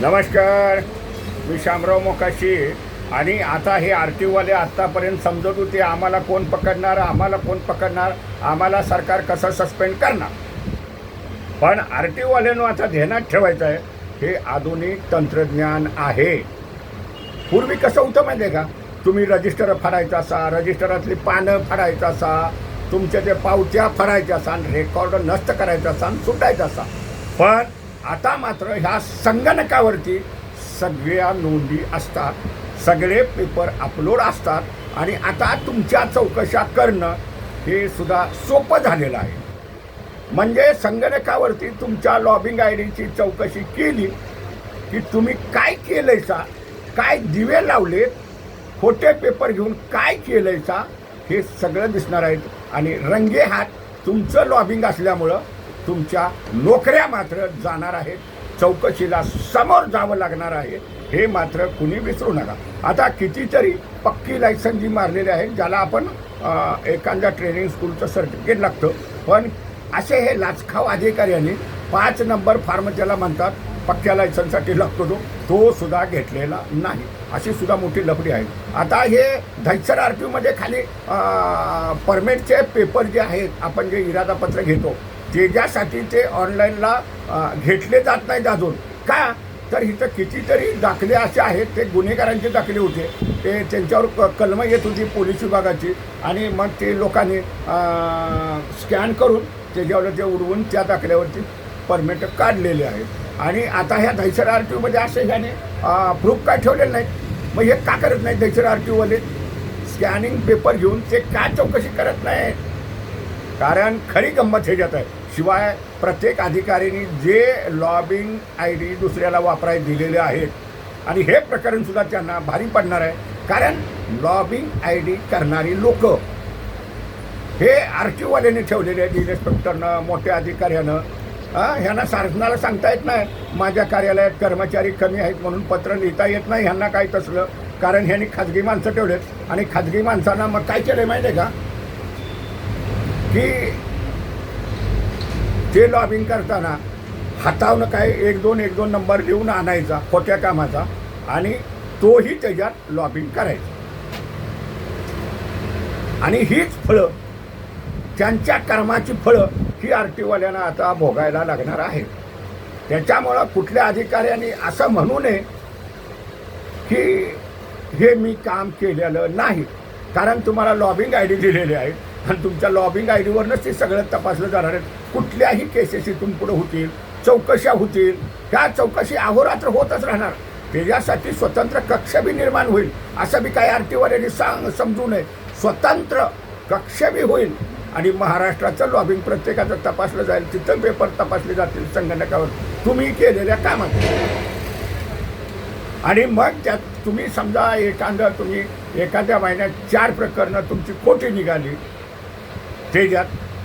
नमस्कार. मी शामराव मोकाशी. आणि आता हे आर आत्तापर्यंत समजत होते आम्हाला कोण पकडणार आम्हाला कोण पकडणार आम्हाला सरकार कसं सस्पेंड करणार? पण आर टी ओवाल्यानं आता ध्यानात ठेवायचं आहे हे आधुनिक तंत्रज्ञान आहे. पूर्वी कसं होतं माहिती आहे का? तुम्ही रजिस्टर फाडायचा असा रजिस्टरातली पानं फाडायचं असा तुमच्या ते पावत्या फाडायच्या असा रेकॉर्ड नष्ट करायचा असा सुटायचा असा. पण आता मात्र ह्या संगणकावरती सगळ्या नोंदी असतात सगळे पेपर अपलोड असतात आणि आता तुमच्या चौकशा करणं हे सुद्धा सोपं झालेलं आहे. म्हणजे संगणकावरती तुमच्या लॉबिंग आय डीची चौकशी केली की तुम्ही काय केलंयसा काय दिवे लावलेत खोटे पेपर घेऊन काय केलंयसा हे सगळं दिसणार आहेत आणि रंगे हात तुमचं लॉबिंग असल्यामुळं तुमच्या नोकऱ्या मात्र जाणार आहेत. चौकशीला समोर जावं लागणार आहे. हे मात्र कुणी विसरू नका. आता कितीतरी पक्की लायसन जी मारलेली आहेत ज्याला आपण एखाद्या ट्रेनिंग स्कूलचं सर्टिफिकेट लागतं. पण असे हे लाचखाव अधिकाऱ्यांनी पाच नंबर फार्म ज्याला म्हणतात पक्क्या लायसनसाठी लागतो तो तो सुद्धा घेतलेला नाही. अशी सुद्धा मोठी लफडी आहे. आता हे धैसर आर पीमध्ये खाली परमिटचे पेपर जे आहेत आपण जे इरादापत्र घेतो त्याच्यासाठी ते ऑनलाईनला घेतले जात नाहीत अजून. का? तर इथं कितीतरी दाखले असे आहेत ते गुन्हेगारांचे दाखले होते. ते त्यांच्यावर क कलम येत होती पोलीस विभागाची. आणि मग ते लोकांनी स्कॅन करून त्याच्यावर ते उडवून त्या दाखल्यावरती परमिट काढलेले आहेत. आणि आता ह्या दहिसर आर टी ओमध्ये असे ह्याने प्रूफ काय ठेवलेलं नाही मग हे का करत नाही दहिसर आर टी ओवाले स्कॅनिंग पेपर घेऊन ते का चौकशी करत नाही कारण खरी गंमत ह्याच्यात आहे. शिवाय प्रत्येक अधिकाऱ्यांनी जे लॉबिंग आय डी दुसऱ्याला वापरायला दिलेले आहेत आणि हे प्रकरणसुद्धा त्यांना भारी पडणार आहे. कारण लॉबिंग आय डी करणारी लोक हे आर टीओवाल्याने ठेवलेले आहेत इन्स्पेक्टरनं मोठ्या अधिकाऱ्यानं. ह्यांना शासनाला सांगता येत नाही माझ्या कार्यालयात कर्मचारी कमी आहेत म्हणून पत्र लिहिता येत नाही ह्यांना काय तसलं? कारण ह्यांनी खाजगी माणसं ठेवलेत आणि खाजगी माणसांना मग काय केलं माहिती आहे का? की ते लॉबिंग करताना हातावनं काय एक दोन एक दोन नंबर लिहून आणायचा खोट्या कामाचा आणि तोही त्याच्यात लॉबिंग करायचा. आणि हीच फळं त्यांच्या कर्माची फळं ही आर टीवाल्यांना आता भोगायला लागणार आहेत. त्याच्यामुळं कुठल्या अधिकाऱ्यांनी असं म्हणू नये की हे मी काम केलेलं नाही. कारण तुम्हाला लॉबिंग आय डी दिलेली आहे. आणि तुमच्या लॉबिंग आय डीवरनंच ते सगळं तपासलं जाणार आहे कुठल्याही केसेस इथून पुढं होतील चौकशा होतील ह्या चौकशी अहोरात्र होतच राहणार. त्याच्यासाठी स्वतंत्र कक्ष बी निर्माण होईल असं बी काही आर सांग समजू नये. स्वतंत्र कक्ष बी होईल आणि महाराष्ट्राचं लॉबिंग प्रत्येकाचं तपासलं जाईल तिथं पेपर तपासले जातील संगणकावर. तुम्ही केलेल्या कामात. आणि मग त्यात तुम्ही समजा एखादं तुम्ही एखाद्या महिन्यात चार प्रकरणं तुमची खोटी निघाली? त्याच्यात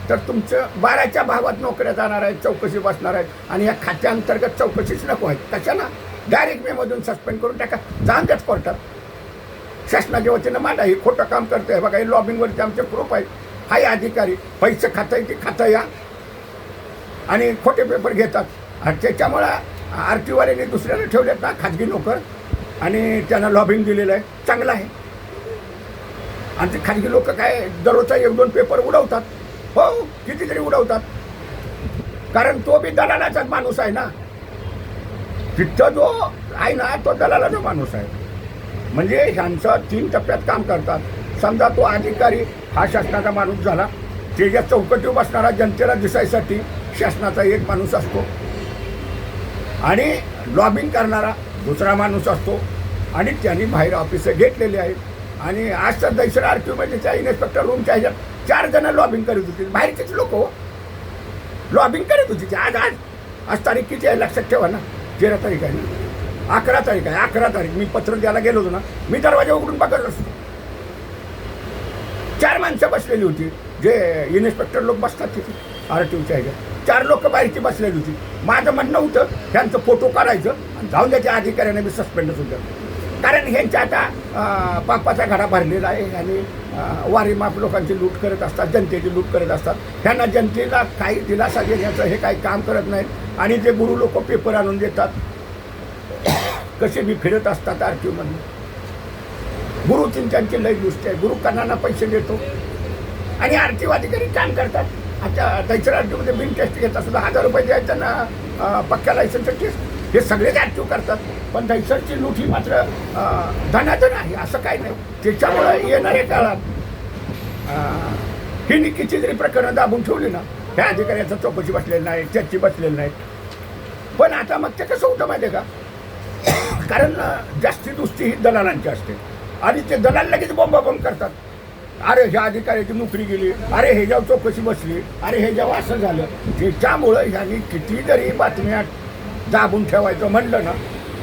तर तुमचं बाराच्या भावात नोकऱ्या जाणार आहेत चौकशी बसणार आहेत आणि या खात्याअंतर्गत चौकशीच नको आहेत. कशाला डायरेक्ट मेमधून सस्पेंड करून टाका. जाऊन कोर्टात शासनाच्या वतीनं मांडा हे खोटं काम करतोय. बघा हे लॉबिंगवरती आमचे प्रूफ आहेत. हाय अधिकारी पैसे खातं की खातं या आणि खोटे पेपर घेतात. आणि त्याच्यामुळं आर टी वाल्याने दुसऱ्याला ठेवलेत ना खाजगी नोकर. आणि त्यांना लॉबिंग दिलेलं आहे. चांगलं आहे. आणि ते खाजगी लोक काय दररोजचा एक दोन पेपर उडवतात. हो कितीतरी उडवतात. कारण तो बी दलालाचाच माणूस आहे ना. तिथं जो आहे ना तो दलालाचा माणूस आहे. म्हणजे ह्यांचं तीन टप्प्यात काम करतात. समजा तो अधिकारी हा शासनाचा माणूस झाला. त्याच्या चौकटीवर बसणारा जनतेला दिसायसाठी शासनाचा एक माणूस असतो. आणि लॉबिंग करणारा दुसरा माणूस असतो. आणि त्यांनी बाहेर ऑफिसं घेतलेली आहेत. आणि आज तर दैसर आर टी ओमध्ये त्या इन्स्पेक्टर रूमच्या ह्याच्यात चार जण लॉबिंग करत होती. बाहेरचेच लोक लॉबिंग करत होती आज आज. आज तारीख किती आहे? लक्षात ठेवा ना. तेरा तारीख आहे. ना अकरा तारीख आहे. अकरा तारीख. मी पत्र द्यायला गेलो होतो ना. मी दरवाजा उघडून बघत असतो चार माणसं बसलेली होती. जे इन्स्पेक्टर लोक बसतात तिथे. आर टी ओच्या ह्याच्या चार लोक बाहेरची बसलेली होती. माझं म्हणणं होतं ह्यांचं फोटो काढायचं आणि जाऊन द्यायच्या अधिकाऱ्याने मी सस्पेंडच होतं कारण ह्यांच्या आता पापाचा घडा भरलेला आहे आणि वारीमाप लोकांची लूट करत असतात जनतेची लूट करत असतात. ह्यांना जनतेला काही दिलासा देण्याचं हे काही काम करत नाहीत. आणि जे गुरु लोक पेपर आणून देतात कसे बी फिरत असतात आर टी गुरु चिंतांची लय गोष्ट आहे. गुरु कणांना पैसे देतो. आणि आर टी अधिकारी काम करतात. आता दैसर आर बिन टेस्ट घेतात सुद्धा हजार रुपये द्यायचं ना पक्क्या लायसन्सचं टेस्ट हे सगळेच आरटीओ करतात. पण दैसरची लुठी ही मात्र धनाधन आहे असं काही नाही. त्याच्यामुळं येणाऱ्या काळात अं, ही निकीची जरी प्रकरणं दाबून ठेवली ना ह्या अधिकाऱ्याचा चौकशी बसलेली नाही त्याची बसलेली नाही. पण आता मग ते कसं होतं माहिती आहे का? कारण जास्ती दुस्ती ही दलालांची असते. आणि ते दलाल लगेच बॉम्बाबॉम्ब करतात. अरे ह्या अधिकाऱ्याची नोकरी गेली अरे हे जेव्हा चौकशी बसली अरे हे जेव्हा असं झालं त्याच्यामुळं ह्यांनी किती जरी बातम्या दाबून ठेवायचं म्हणलं ना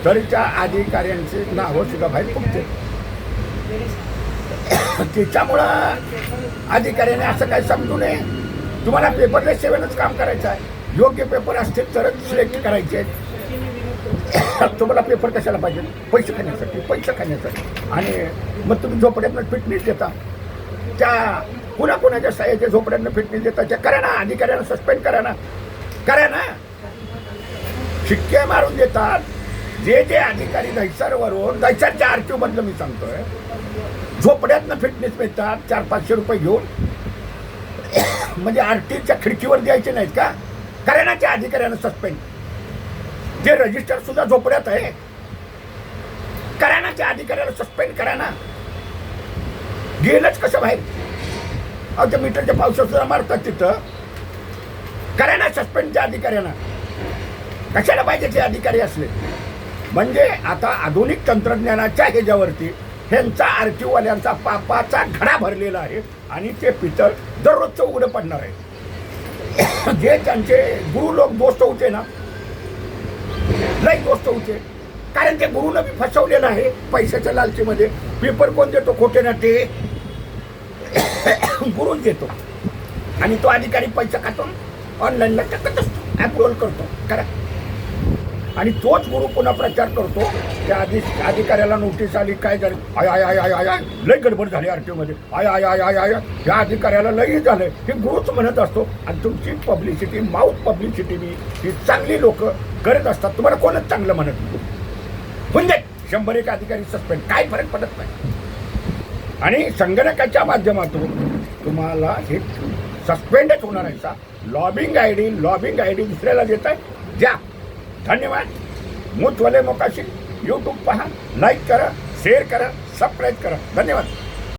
तरी अधिकाऱ्यांची अधिकाऱ्यांचे नावं सुद्धा बाहेर फुटते त्याच्यामुळं अधिकाऱ्याने असं काही समजू नये. तुम्हाला पेपरलेस सेवेनच काम करायचं आहे. योग्य पेपर असतील तरच सिलेक्ट करायचे. तुम्हाला पेपर कशाला पाहिजे? पैसे खाण्यासाठी पैसे खाण्यासाठी. आणि मग तुम्ही झोपड्यातनं फिटनेस देता त्या कुणा कुणाच्या सहाय्याच्या झोपड्यातनं फिटनेस देता त्या करा ना अधिकाऱ्यांना सस्पेंड करा ना. करा ना. शिक्के मारून देतात. जे जे अधिकारी दैसरवरून दैसरच्या आर मधलं मी सांगतोय झोपड्यातनं फिटनेस मिळतात चार पाचशे रुपये घेऊन. म्हणजे आर टीच्या खिडकीवर द्यायचे नाहीत का? करा ना त्या अधिकाऱ्यांना सस्पेंड जे रजिस्टर सुद्धा झोपड्यात आहे करानाच्या अधिकाऱ्याला सस्पेंड करा ना. गेलंच कसं बाहेर? अहो त्या मीटरच्या पावसात सुद्धा मारतात तिथं. करा ना सस्पेंड त्या अधिकाऱ्यांना. कशाला पाहिजे ते अधिकारी असले? म्हणजे आता आधुनिक तंत्रज्ञानाच्या ह्याच्यावरती ह्यांचा आरटीओवाल्यांचा पापाचा घडा भरलेला आहे आणि ते पितळ दररोजचं उघडं पडणार आहे. जे त्यांचे गुरु लोक दोस्त होते ना लई दोस्त होते. कारण ते गुरुनं बी फसवलेलं आहे पैशाच्या लालचीमध्ये. पेपर कोण देतो खोटे ना ते? गुरुच देतो. आणि तो अधिकारी पैसा खातो ऑनलाईनला टाकत असतो अप्रुव्हल करतो. करा आणि तोच गुरु पुन्हा प्रचार करतो. त्या आधी अधिकाऱ्याला नोटीस आली काय झाली? आय आय आय आय आय आय. लय गडबड झाली आरमध्ये. आय आय आय आय आय या अधिकाऱ्याला लई झालं हे गुरुच म्हणत असतो. आणि तुमची पब्लिसिटी माऊथ पब्लिसिटी मी ही चांगली लोक करत असतात. तुम्हाला कोणच चांगलं म्हणत नाही. म्हणजे शंभर एक अधिकारी सस्पेंड काय फरक पडत नाही. आणि संगणकाच्या माध्यमातून तुम्हाला हे सस्पेंडच होणार आहे. सा lobbying I D lobbying I D दुसऱ्याला देत आहे द्या. धन्यवाद। मुतवले मोकाशी यूट्यूब पहा लाईक करा शेअर करा सबस्क्राईब करा। धन्यवाद।